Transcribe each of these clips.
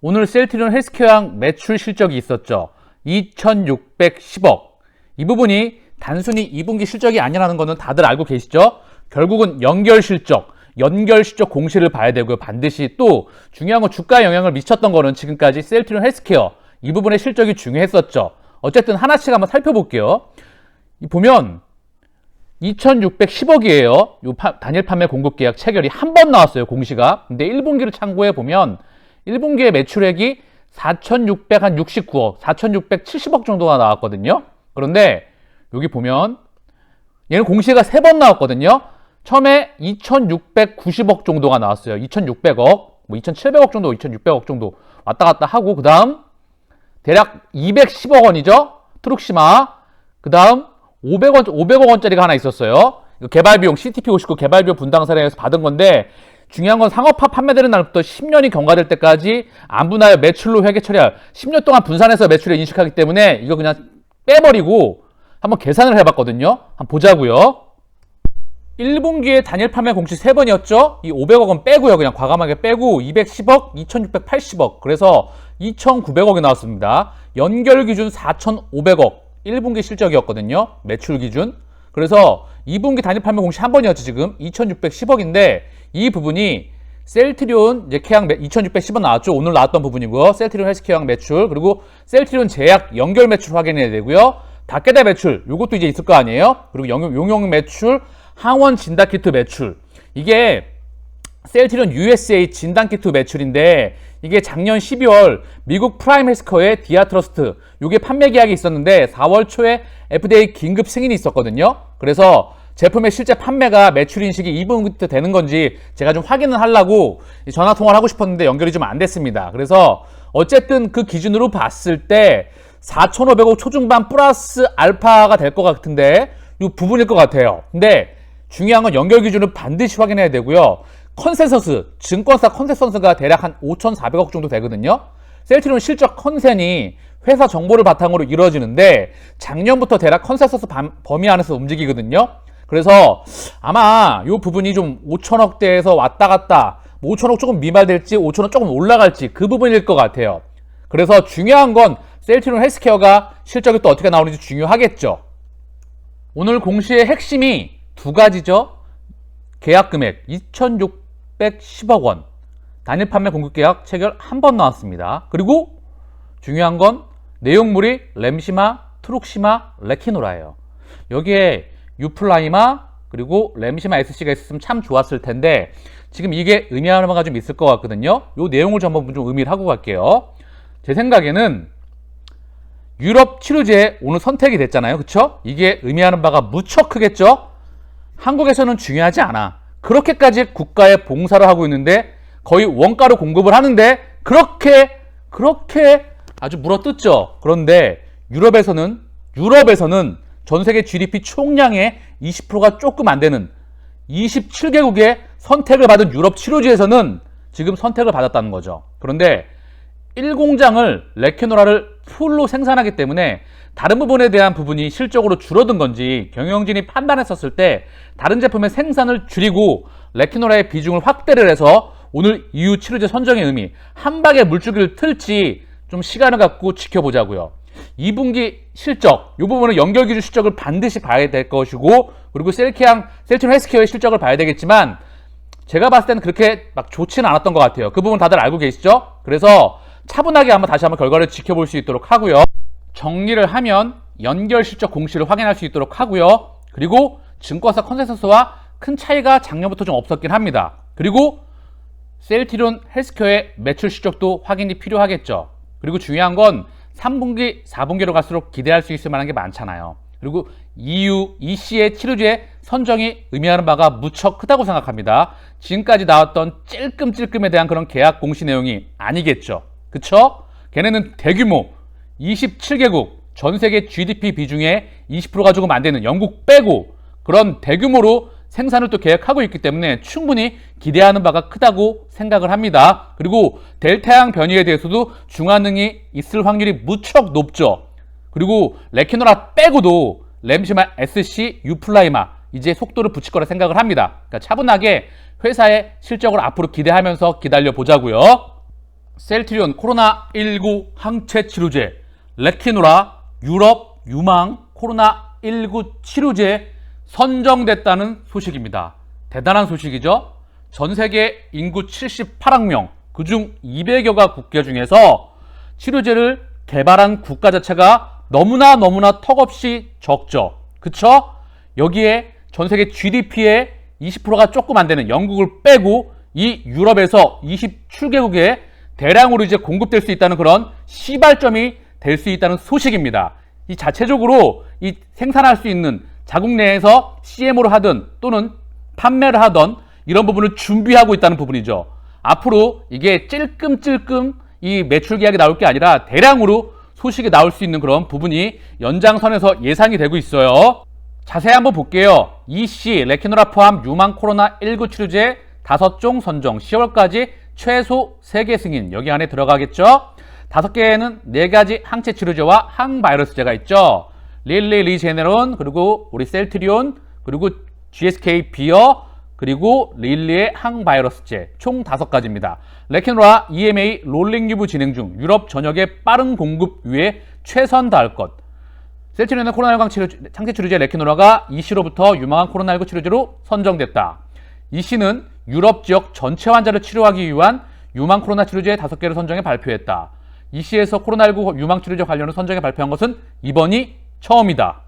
오늘 셀트리온 헬스케어항 매출 실적이 있었죠. 2,610억. 이 부분이 단순히 2분기 실적이 아니라는 것은 다들 알고 계시죠? 결국은 연결 실적, 연결 실적 공시를 봐야 되고요. 반드시 또 중요한 건 주가에 영향을 미쳤던 거는 지금까지 셀트리온 헬스케어 이 부분의 실적이 중요했었죠. 어쨌든 하나씩 한번 살펴볼게요. 이 보면 2,610억이에요. 요 파- 단일 판매 공급 계약 체결이 한 번 나왔어요, 공시가. 근데 1분기를 참고해 보면 1분기의 매출액이 4,669억, 4,670억 정도가 나왔거든요. 그런데 여기 보면 얘는 공시가 세 번 나왔거든요. 처음에 2,690억 정도가 나왔어요. 2,600억, 뭐 2,700억 정도, 2,600억 정도 왔다 갔다 하고 그 다음 대략 210억 원이죠. 트룩시마. 그 다음 500원 500억 원짜리가 하나 있었어요. 이거 개발 비용 CTP 59 개발 비용 분당 사례에서 받은 건데 중요한 건 상업화 판매되는 날부터 10년이 경과될 때까지 안 분하여 매출로 회계 처리할 10년 동안 분산해서 매출을 인식하기 때문에 이거 그냥 빼버리고 한번 계산을 해봤거든요. 한번 보자고요. 1분기에 단일 판매 공시 3번이었죠? 이 500억 원 빼고요. 그냥 과감하게 빼고 210억, 2680억. 그래서 2900억이 나왔습니다. 연결 기준 4500억. 1분기 실적이었거든요. 매출 기준. 그래서 2분기 단일 판매 공시 한 번이었죠, 지금. 2610억인데 이 부분이 셀트리온 이제 계약 2610원 나왔죠. 오늘 나왔던 부분이고요. 셀트리온 헬스케어약 매출 그리고 셀트리온 제약 연결 매출 확인해야 되고요. 닥게다 매출 요것도 이제 있을 거 아니에요. 그리고 용용, 용용 매출, 항원 진단 키트 매출 이게 셀트리온 USA 진단 키트 매출인데 이게 작년 12월 미국 프라임 헬스커의 디아트러스트 요게 판매 계약이 있었는데 4월 초에 FDA 긴급 승인이 있었거든요. 그래서 제품의 실제 판매가 매출 인식이 2분기 때 되는 건지 제가 좀 확인을 하려고 전화 통화를 하고 싶었는데 연결이 좀 안 됐습니다. 그래서 어쨌든 그 기준으로 봤을 때 4,500억 초중반 플러스 알파가 될 것 같은데 이 부분일 것 같아요. 근데 중요한 건 연결 기준을 반드시 확인해야 되고요. 컨센서스, 증권사 컨센서스가 대략 한 5,400억 정도 되거든요. 셀트리온 실적 컨센이 회사 정보를 바탕으로 이루어지는데 작년부터 대략 컨센서스 밤- 범위 안에서 움직이거든요. 그래서 아마 이 부분이 좀 5천억대에서 왔다 갔다 뭐 5천억 조금 미발될지 5천억 조금 올라갈지 그 부분일 것 같아요. 그래서 중요한 건 셀트리온 헬스케어가 실적이 또 어떻게 나오는지 중요하겠죠. 오늘 공시의 핵심이 두 가지죠. 계약 금액 2,610억 원. 단일 판매 공급 계약 체결 한 번 나왔습니다. 그리고 중요한 건 내용물이 램시마, 트룩시마, 레키노라예요. 여기에 유플라이마 그리고 램시마 SC가 있었으면 참 좋았을 텐데 지금 이게 의미하는 바가 좀 있을 것 같거든요. 요 내용을 좀 한번 좀 의미를 하고 갈게요. 제 생각에는 유럽 치료제 오늘 선택이 됐잖아요. 그쵸? 이게 의미하는 바가 무척 크겠죠? 한국에서는 중요하지 않아. 그렇게까지 국가에 봉사를 하고 있는데 거의 원가로 공급을 하는데 그렇게 그렇게 아주 물어뜯죠. 그런데 유럽에서는 유럽에서는 전 세계 GDP 총량의 20%가 조금 안 되는 27개국의 선택을 받은 유럽 치료지에서는 지금 선택을 받았다는 거죠. 그런데 1공장을 레케노라를 풀로 생산하기 때문에 다른 부분에 대한 부분이 실적으로 줄어든 건지 경영진이 판단했었을 때 다른 제품의 생산을 줄이고 레케노라의 비중을 확대를 해서 오늘 EU 치료제 선정의 의미 한 방에 물줄기를 틀지 좀 시간을 갖고 지켜보자고요. 2분기 실적 이 부분은 연결 기준 실적을 반드시 봐야 될 것이고 그리고 셀케양 셀트론 헬스케어의 실적을 봐야 되겠지만 제가 봤을 때는 그렇게 막 좋지는 않았던 것 같아요. 그 부분 다들 알고 계시죠? 그래서 차분하게 한번 다시 한번 결과를 지켜볼 수 있도록 하고요. 정리를 하면 연결 실적 공시를 확인할 수 있도록 하고요. 그리고 증권사 컨센서스와 큰 차이가 작년부터 좀 없었긴 합니다. 그리고 셀티론 헬스케어의 매출 실적도 확인이 필요하겠죠. 그리고 중요한 건 3분기, 4분기로 갈수록 기대할 수 있을 만한 게 많잖아요. 그리고 EU, EC의 치료제 선정이 의미하는 바가 무척 크다고 생각합니다. 지금까지 나왔던 찔끔찔끔에 대한 그런 계약 공시 내용이 아니겠죠. 그쵸? 걔네는 대규모 27개국 전 세계 GDP 비중의 20%가 조금 안 되는 영국 빼고 그런 대규모로 생산을 또 계획하고 있기 때문에 충분히 기대하는 바가 크다고 생각을 합니다. 그리고 델타양 변이에 대해서도 중화능이 있을 확률이 무척 높죠. 그리고 레키노라 빼고도 램시마 SC 유플라이마 이제 속도를 붙일 거라 생각을 합니다. 그러니까 차분하게 회사의 실적을 앞으로 기대하면서 기다려 보자고요. 셀트리온 코로나19 항체 치료제, 레키노라 유럽 유망 코로나19 치료제 선정됐다는 소식입니다. 대단한 소식이죠? 전 세계 인구 78억 명, 그중 200여가 국가 중에서 치료제를 개발한 국가 자체가 너무나 너무나 턱없이 적죠. 그쵸? 여기에 전 세계 GDP의 20%가 조금 안 되는 영국을 빼고 이 유럽에서 27개국에 대량으로 이제 공급될 수 있다는 그런 시발점이 될 수 있다는 소식입니다. 이 자체적으로 이 생산할 수 있는 자국 내에서 CM으로 하든 또는 판매를 하던 이런 부분을 준비하고 있다는 부분이죠. 앞으로 이게 찔끔찔끔 이 매출 계약이 나올 게 아니라 대량으로 소식이 나올 수 있는 그런 부분이 연장선에서 예상이 되고 있어요. 자세히 한번 볼게요. 이씨 레키노라 포함 유망 코로나 19 치료제 5종 선정 10월까지 최소 3개 승인 여기 안에 들어가겠죠. 다섯 개에는 네 가지 항체 치료제와 항바이러스제가 있죠. 릴리 리제네론 그리고 우리 셀트리온 그리고 GSK 비어 그리고 릴리의 항바이러스제 총 다섯 가지입니다. 레키노라 EMA 롤링 유브 진행 중 유럽 전역의 빠른 공급 위에 최선 다할 것. 셀트리온의 코로나19 치료, 상체 치료제 레키노라가 이씨로부터 유망한 코로나19 치료제로 선정됐다. 이씨는 유럽 지역 전체 환자를 치료하기 위한 유망 코로나 치료제 다섯 개를 선정해 발표했다. 이씨에서 코로나19 유망 치료제 관련을 선정해 발표한 것은 이번이 처음이다.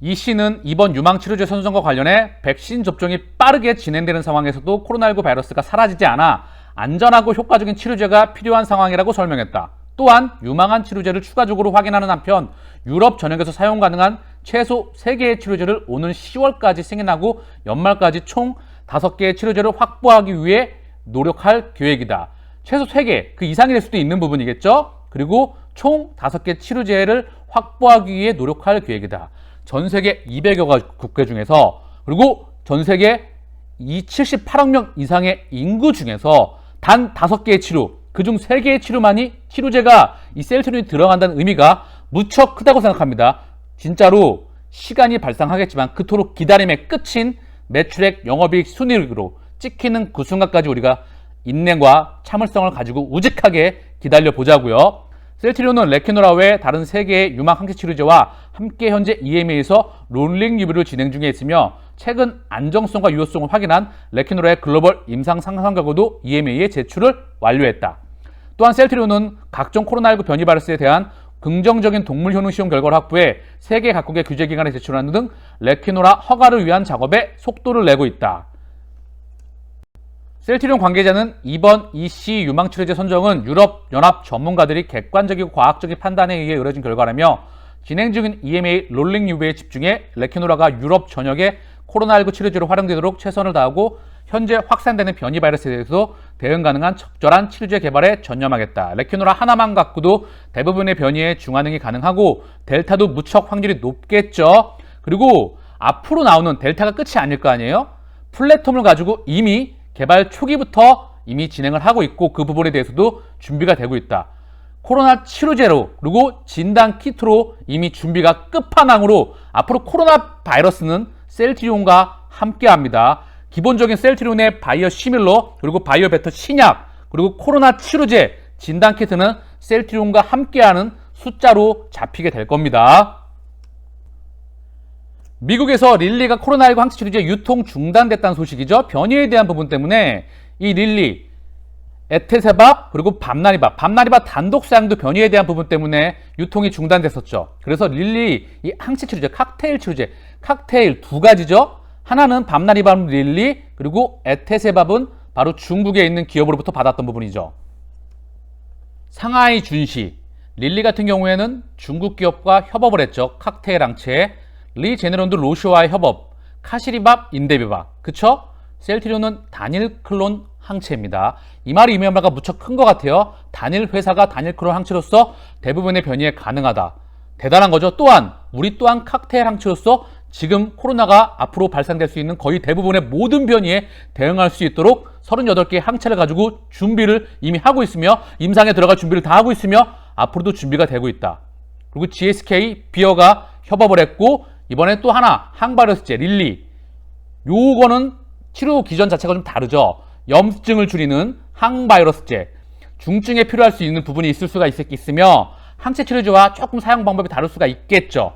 이 씨는 이번 유망 치료제 선정과 관련해 백신 접종이 빠르게 진행되는 상황에서도 코로나19 바이러스가 사라지지 않아 안전하고 효과적인 치료제가 필요한 상황이라고 설명했다. 또한 유망한 치료제를 추가적으로 확인하는 한편 유럽 전역에서 사용 가능한 최소 3개의 치료제를 오는 10월까지 승인하고 연말까지 총 5개의 치료제를 확보하기 위해 노력할 계획이다. 최소 3개, 그 이상이 될 수도 있는 부분이겠죠? 그리고 총 5개 치료제를 확보하기 위해 노력할 계획이다. 전 세계 200여 국가 중에서 그리고 전 세계 이 78억 명 이상의 인구 중에서 단 5개의 치료, 그중 3개의 치료만이 치료제가 이 셀트린이 들어간다는 의미가 무척 크다고 생각합니다. 진짜로 시간이 발생하겠지만 그토록 기다림의 끝인 매출액 영업이익 순이익으로 찍히는 그 순간까지 우리가 인내와 참을성을 가지고 우직하게 기다려 보자고요. 셀트리온은 레키노라 외 다른 세 개의 유망 항체 치료제와 함께 현재 EMA에서 롤링 리뷰를 진행 중에 있으며 최근 안정성과 유효성을 확인한 레키노라의 글로벌 임상 상상 결과도 EMA에 제출을 완료했다. 또한 셀트리온은 각종 코로나19 변이 바이러스에 대한 긍정적인 동물 효능 시험 결과를 확보해 세계 각국의 규제 기관에 제출하는 등 레키노라 허가를 위한 작업에 속도를 내고 있다. 셀트리온 관계자는 이번 EC 유망 치료제 선정은 유럽 연합 전문가들이 객관적이고 과학적인 판단에 의해 이뤄진 결과라며 진행 중인 EMA 롤링 유브에 집중해 레키노라가 유럽 전역에 코로나19 치료제로 활용되도록 최선을 다하고 현재 확산되는 변이 바이러스에 대해서 대응 가능한 적절한 치료제 개발에 전념하겠다. 레키노라 하나만 갖고도 대부분의 변이에 중환응이 가능하고 델타도 무척 확률이 높겠죠. 그리고 앞으로 나오는 델타가 끝이 아닐 거 아니에요? 플랫폼을 가지고 이미 개발 초기부터 이미 진행을 하고 있고 그 부분에 대해서도 준비가 되고 있다. 코로나 치료제로 그리고 진단 키트로 이미 준비가 끝판왕으로 앞으로 코로나 바이러스는 셀트리온과 함께 합니다. 기본적인 셀트리온의 바이오 시밀러 그리고 바이오 베터 신약 그리고 코로나 치료제 진단 키트는 셀트리온과 함께하는 숫자로 잡히게 될 겁니다. 미국에서 릴리가 코로나19 항체 치료제 유통 중단됐다는 소식이죠. 변이에 대한 부분 때문에 이 릴리 에테세밥 그리고 밤나리밥 밤나리밥 단독 사양도 변이에 대한 부분 때문에 유통이 중단됐었죠. 그래서 릴리 이 항체 치료제 칵테일 치료제 칵테일 두 가지죠. 하나는 밤나리밥 릴리 그리고 에테세밥은 바로 중국에 있는 기업으로부터 받았던 부분이죠. 상하이 준시 릴리 같은 경우에는 중국 기업과 협업을 했죠. 칵테일 항체 리 제네론도 로시와의 협업 카시리밥 인데비밥 그쵸? 셀트리온은 단일 클론 항체입니다. 이 말이 의미한 바가 무척 큰 것 같아요. 단일 회사가 단일 클론 항체로서 대부분의 변이에 가능하다. 대단한 거죠. 또한 우리 또한 칵테일 항체로서 지금 코로나가 앞으로 발생될 수 있는 거의 대부분의 모든 변이에 대응할 수 있도록 38개의 항체를 가지고 준비를 이미 하고 있으며 임상에 들어갈 준비를 다 하고 있으며 앞으로도 준비가 되고 있다. 그리고 GSK 비어가 협업을 했고 이번에 또 하나 항바이러스제 릴리 요거는 치료 기전 자체가 좀 다르죠. 염증을 줄이는 항바이러스제, 중증에 필요할 수 있는 부분이 있을 수가 있, 있으며 항체 치료제와 조금 사용 방법이 다를 수가 있겠죠.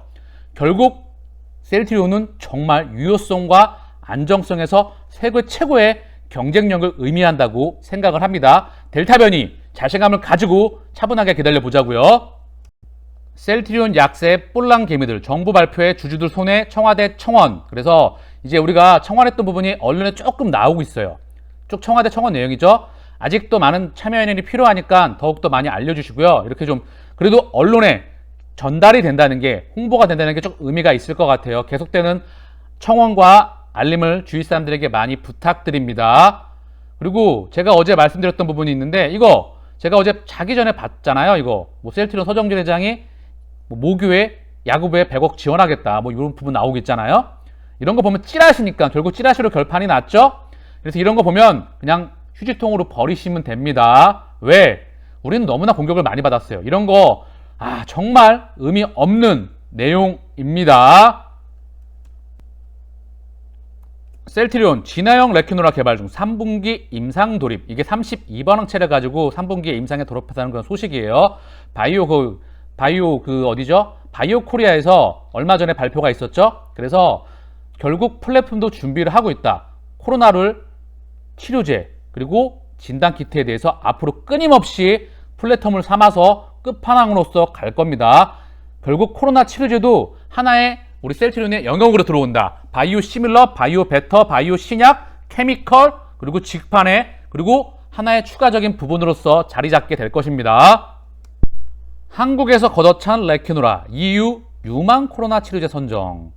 결국 셀트리온은 정말 유효성과 안정성에서 세계 최고의 경쟁력을 의미한다고 생각을 합니다. 델타 변이 자신감을 가지고 차분하게 기다려 보자고요. 셀트리온 약세 뿔랑 개미들 정부 발표에 주주들 손에 청와대 청원 그래서 이제 우리가 청원했던 부분이 언론에 조금 나오고 있어요. 쭉 청와대 청원 내용이죠. 아직도 많은 참여 인원이 필요하니까 더욱더 많이 알려주시고요. 이렇게 좀 그래도 언론에 전달이 된다는 게 홍보가 된다는 게 좀 의미가 있을 것 같아요. 계속되는 청원과 알림을 주위 사람들에게 많이 부탁드립니다. 그리고 제가 어제 말씀드렸던 부분이 있는데 이거 제가 어제 자기 전에 봤잖아요. 이거 뭐 셀트리온 서정진 회장이 뭐 모교에 야구부에 100억 지원하겠다 뭐 이런 부분 나오겠잖아요. 이런 거 보면 찌라시니까 결국 찌라시로 결판이 났죠. 그래서 이런 거 보면 그냥 휴지통으로 버리시면 됩니다. 왜? 우리는 너무나 공격을 많이 받았어요. 이런 거, 아, 정말 의미 없는 내용입니다. 셀트리온 진화형 레큐노라 개발 중 3분기 임상 돌입. 이게 32번 항체를 가지고 3분기에 임상에 돌입했다는 그런 소식이에요. 바이오 그, 바이오 그 어디죠? 바이오 코리아에서 얼마 전에 발표가 있었죠? 그래서 결국 플랫폼도 준비를 하고 있다. 코로나를 치료제 그리고 진단 키트에 대해서 앞으로 끊임없이 플랫폼을 삼아서 끝판왕으로서 갈 겁니다. 결국 코로나 치료제도 하나의 우리 셀트리온의 영역으로 들어온다. 바이오 시밀러, 바이오 베터, 바이오 신약, 케미컬, 그리고 직판에 그리고 하나의 추가적인 부분으로서 자리 잡게 될 것입니다. 한국에서 걷어찬 레큐노라 EU 유망 코로나 치료제 선정.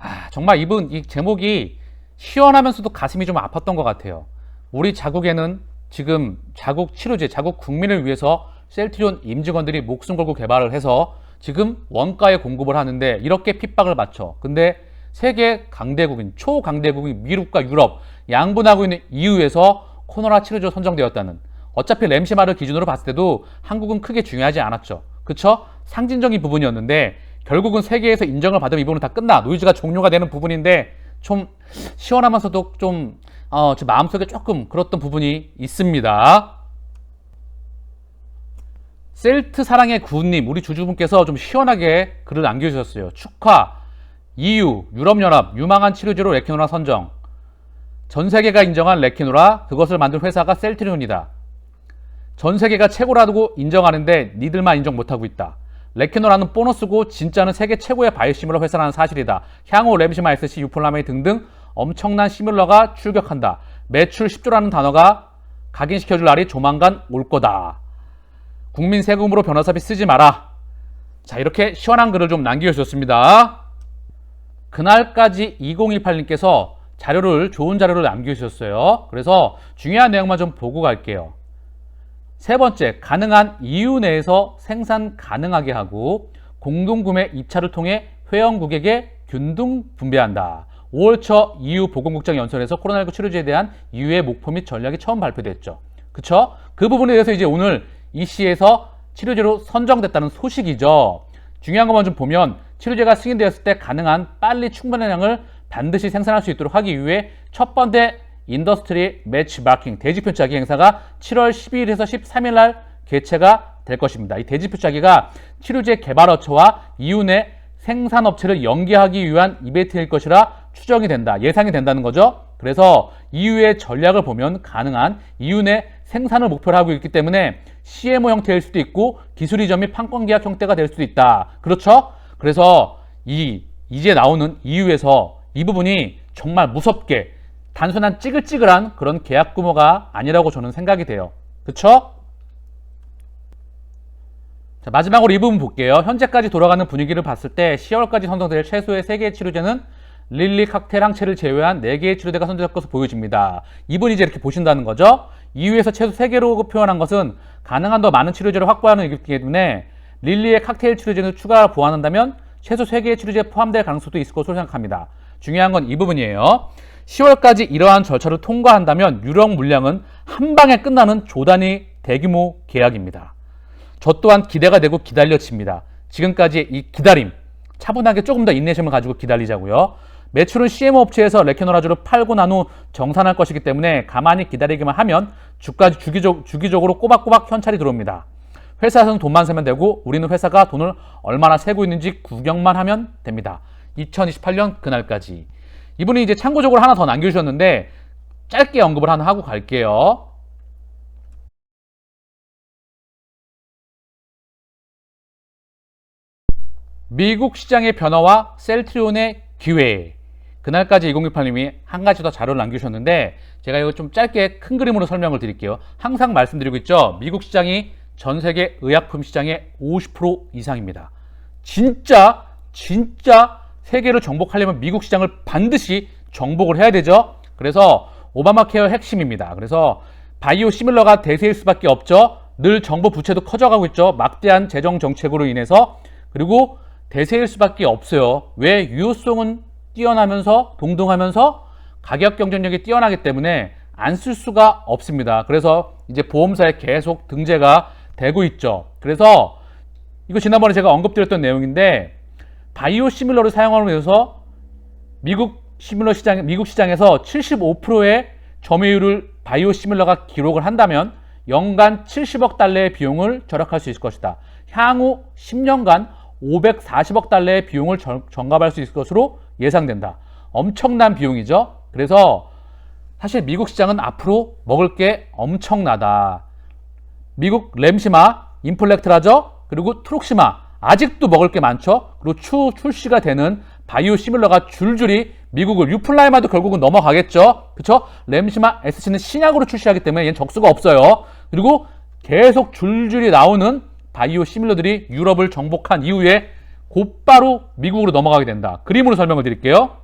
아, 정말 이분 이 제목이 시원하면서도 가슴이 좀 아팠던 것 같아요. 우리 자국에는 지금 자국 치료제, 자국 국민을 위해서 셀트리온 임직원들이 목숨 걸고 개발을 해서 지금 원가에 공급을 하는데 이렇게 핍박을 받죠. 근데 세계 강대국인 초강대국인 미국과 유럽 양분하고 있는 EU에서 코로나 치료제 선정되었다는 어차피 램시마를 기준으로 봤을 때도 한국은 크게 중요하지 않았죠. 그쵸? 상징적인 부분이었는데 결국은 세계에서 인정을 받으면 이 부분은 다 끝나 노이즈가 종료가 되는 부분인데 좀 시원하면서도 좀 어, 제 마음속에 조금 그렇던 부분이 있습니다. 셀트 사랑의 구님 우리 주주분께서 좀 시원하게 글을 남겨주셨어요. 축하 EU 유럽연합 유망한 치료제로 레키노라 선정 전 세계가 인정한 레키노라 그것을 만든 회사가 셀트리온이다. 전 세계가 최고라고 인정하는데 니들만 인정 못하고 있다. 레키노라는 보너스고 진짜는 세계 최고의 바이오시밀러 회사라는 사실이다. 향후 램시마 SC 유폴라메 등등 엄청난 시밀러가 출격한다. 매출 10조라는 단어가 각인시켜줄 날이 조만간 올 거다. 국민 세금으로 변호사비 쓰지 마라. 자, 이렇게 시원한 글을 좀 남겨주셨습니다. 그날까지 2018님께서 자료를, 좋은 자료를 남겨주셨어요. 그래서 중요한 내용만 좀 보고 갈게요. 세 번째, 가능한 EU 내에서 생산 가능하게 하고 공동구매 입찰을 통해 회원국에게 균등 분배한다. 5월 초 EU 보건국장 연설에서 코로나19 치료제에 대한 EU의 목표 및 전략이 처음 발표됐죠. 그쵸? 그 부분에 대해서 이제 오늘 이 시에서 치료제로 선정됐다는 소식이죠. 중요한 것만 좀 보면 치료제가 승인되었을 때 가능한 빨리 충분한 양을 반드시 생산할 수 있도록 하기 위해 첫 번째 인더스트리 매치 마킹 대지표 짜기 행사가 7월 12일에서 13일 날 개최가 될 것입니다. 이 대지표 짜기가 치료제 개발업체와 내 생산업체를 연계하기 위한 이벤트일 것이라 추정이 된다. 예상이 된다는 거죠. 그래서 이후의 전략을 보면 가능한 내 생산을 목표로 하고 있기 때문에 CMO 형태일 수도 있고 기술 이전 및 판권 계약 형태가 될 수도 있다. 그렇죠? 그래서 이 이제 나오는 이유에서 이 부분이 정말 무섭게 단순한 찌글찌글한 그런 계약 규모가 아니라고 저는 생각이 돼요. 그렇죠? 자, 마지막으로 이 부분 볼게요. 현재까지 돌아가는 분위기를 봤을 때 10월까지 선정될 최소의 3개의 치료제는 릴리 칵테일 항체를 제외한 4개의 치료제가 선정될 것으로 보여집니다. 이분이 이제 이렇게 보신다는 거죠. 이후에서 최소 3개로 표현한 것은 가능한 더 많은 치료제를 확보하는 얘기이기 때문에 릴리의 칵테일 치료제를 추가 보완한다면 최소 3개의 치료제에 포함될 가능성도 있을 것으로 생각합니다. 중요한 건 이 부분이에요. 10월까지 이러한 절차를 통과한다면 유령 물량은 한 방에 끝나는 조단위 대규모 계약입니다. 저 또한 기대가 되고 기다려집니다. 지금까지 이 기다림, 차분하게 조금 더 인내심을 가지고 기다리자고요. 매출은 CMO 업체에서 레케노라주를 팔고 난 후 정산할 것이기 때문에 가만히 기다리기만 하면 주까지 주기적, 주기적으로 꼬박꼬박 현찰이 들어옵니다. 회사에서는 돈만 세면 되고 우리는 회사가 돈을 얼마나 세고 있는지 구경만 하면 됩니다. 2028년 그날까지. 이분이 이제 참고적으로 하나 더 남겨주셨는데 짧게 언급을 하나 하고 갈게요. 미국 시장의 변화와 셀트리온의 기회. 그날까지 2068님이 한 가지 더 자료를 남기셨는데 제가 이거 좀 짧게 큰 그림으로 설명을 드릴게요. 항상 말씀드리고 있죠. 미국 시장이 전 세계 의약품 시장의 50% 이상입니다. 진짜 진짜 세계를 정복하려면 미국 시장을 반드시 정복을 해야 되죠. 그래서 오바마 케어 핵심입니다. 그래서 바이오 시밀러가 대세일 수밖에 없죠. 늘 정부 부채도 커져가고 있죠. 막대한 재정 정책으로 인해서 그리고 대세일 수밖에 없어요. 왜 유효성은 뛰어나면서 동등하면서 가격 경쟁력이 뛰어나기 때문에 안 쓸 수가 없습니다. 그래서 이제 보험사에 계속 등재가 되고 있죠. 그래서 이거 지난번에 제가 언급드렸던 내용인데 바이오 시밀러를 해서 미국 시밀러 시장 미국 시장에서 75%의 점유율을 바이오 시밀러가 기록을 한다면 연간 70억 달러의 비용을 절약할 수 있을 것이다. 향후 10년간 540억 달러의 비용을 전갑할 수 있을 것으로 예상된다. 엄청난 비용이죠. 그래서 사실 미국 시장은 앞으로 먹을 게 엄청나다. 미국 램시마, 인플렉트라죠. 그리고 트록시마 아직도 먹을 게 많죠. 그리고 추 출시가 되는 바이오 시밀러가 줄줄이 미국을 유플라이마도 결국은 넘어가겠죠. 그렇죠? 램시마 SC는 신약으로 출시하기 때문에 얘는 적수가 없어요. 그리고 계속 줄줄이 나오는 바이오 시밀러들이 유럽을 정복한 이후에 곧바로 미국으로 넘어가게 된다. 그림으로 설명을 드릴게요.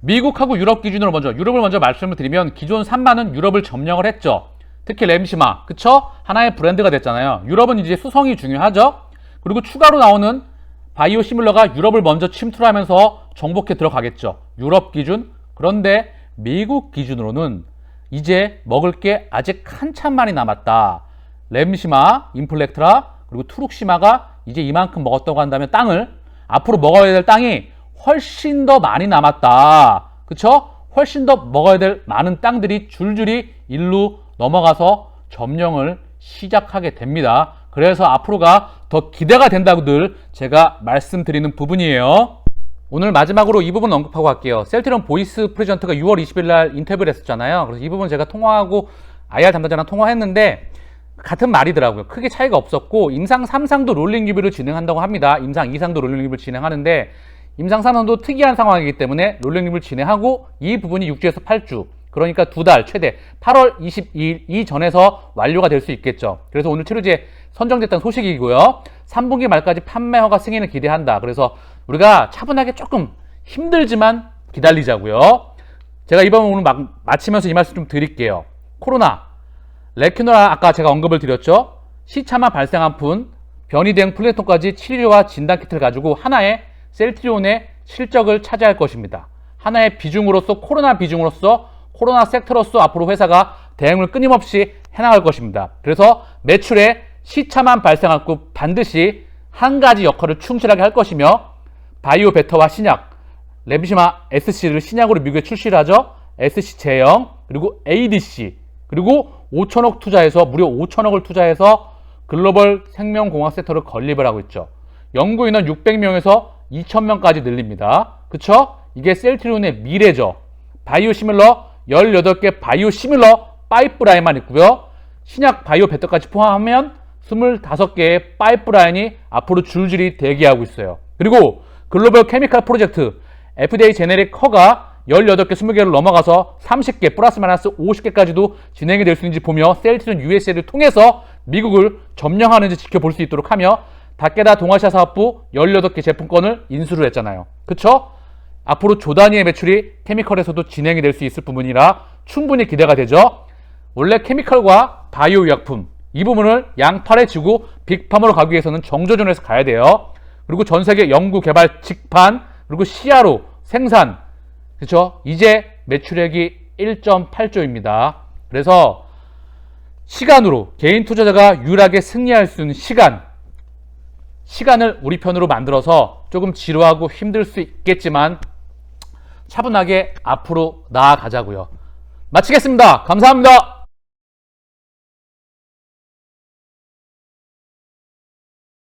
미국하고 유럽 기준으로 먼저 유럽을 먼저 말씀을 드리면 기존 3만은 유럽을 점령을 했죠. 특히 램시마, 그쵸? 하나의 브랜드가 됐잖아요. 유럽은 이제 수성이 중요하죠. 그리고 추가로 나오는 바이오 시밀러가 유럽을 먼저 침투를 하면서 정복해 들어가겠죠. 유럽 기준. 그런데 미국 기준으로는 이제 먹을 게 아직 한참 많이 남았다. 램시마, 인플렉트라, 그리고 투룩시마가 이제 이만큼 먹었다고 한다면 땅을 앞으로 먹어야 될 땅이 훨씬 더 많이 남았다. 그쵸? 훨씬 더 먹어야 될 많은 땅들이 줄줄이 일로 넘어가서 점령을 시작하게 됩니다. 그래서 앞으로가 더 기대가 된다고들 제가 말씀드리는 부분이에요. 오늘 마지막으로 이 부분 언급하고 갈게요. 셀트론 보이스 프레젠트가 6월 20일 날 인터뷰를 했었잖아요. 그래서 이 부분 제가 통화하고 IR 담당자랑 통화했는데 같은 말이더라고요. 크게 차이가 없었고 임상 3상도 롤링 리뷰를 진행한다고 합니다. 임상 2상도 롤링 리뷰를 진행하는데 임상 3상도 특이한 상황이기 때문에 롤링 리뷰를 진행하고 이 부분이 6주에서 8주 그러니까 두 달 최대 8월 22일 이전에서 완료가 될 수 있겠죠. 그래서 오늘 치료제 선정됐다는 소식이고요. 3분기 말까지 판매 허가 승인을 기대한다. 그래서 우리가 차분하게 조금 힘들지만 기다리자고요. 제가 이번 오늘 막 마치면서 이 말씀 좀 드릴게요. 코로나, 레큐노라 아까 제가 언급을 드렸죠. 시차만 발생한 분, 변이 된 플레톤까지 치료와 진단 키트를 가지고 하나의 셀트리온의 실적을 차지할 것입니다. 하나의 비중으로서 코로나 비중으로서 코로나 섹터로서 앞으로 회사가 대응을 끊임없이 해나갈 것입니다. 그래서 매출에 시차만 발생할 후 반드시 한 가지 역할을 충실하게 할 것이며 바이오 베터와 신약, 렘시마 SC를 신약으로 미국에 출시를 하죠. SC 제형, 그리고 ADC, 그리고 5천억 투자해서 무려 5천억을 투자해서 글로벌 생명공학 섹터를 건립을 하고 있죠. 연구 인원 600명에서 2,000명까지 늘립니다. 그쵸? 이게 셀트리온의 미래죠. 바이오 시밀러 18개 바이오 시밀러 파이프라인만 있고요. 신약 바이오 배터까지 포함하면 25개의 파이프라인이 앞으로 줄줄이 대기하고 있어요. 그리고 글로벌 케미칼 프로젝트 FDA 제네릭 커가 18개, 20개를 넘어가서 30개, 플러스 마이너스 50개까지도 진행이 될 수 있는지 보며 셀트리온 USA를 통해서 미국을 점령하는지 지켜볼 수 있도록 하며 다케다 동아시아 사업부 18개 제품권을 인수를 했잖아요. 그쵸? 앞으로 조 단위의 매출이 케미컬에서도 진행이 될 수 있을 부분이라 충분히 기대가 되죠. 원래 케미컬과 바이오 의약품 이 부분을 양팔에 쥐고 빅팜으로 가기 위해서는 정조준에서 가야 돼요. 그리고 전 세계 연구 개발 직판 그리고 시야로 생산 그렇죠? 이제 매출액이 1.8조입니다. 그래서 시간으로 개인 투자자가 유일하게 승리할 수 있는 시간 시간을 우리 편으로 만들어서 조금 지루하고 힘들 수 있겠지만 차분하게 앞으로 나아가자고요. 마치겠습니다. 감사합니다.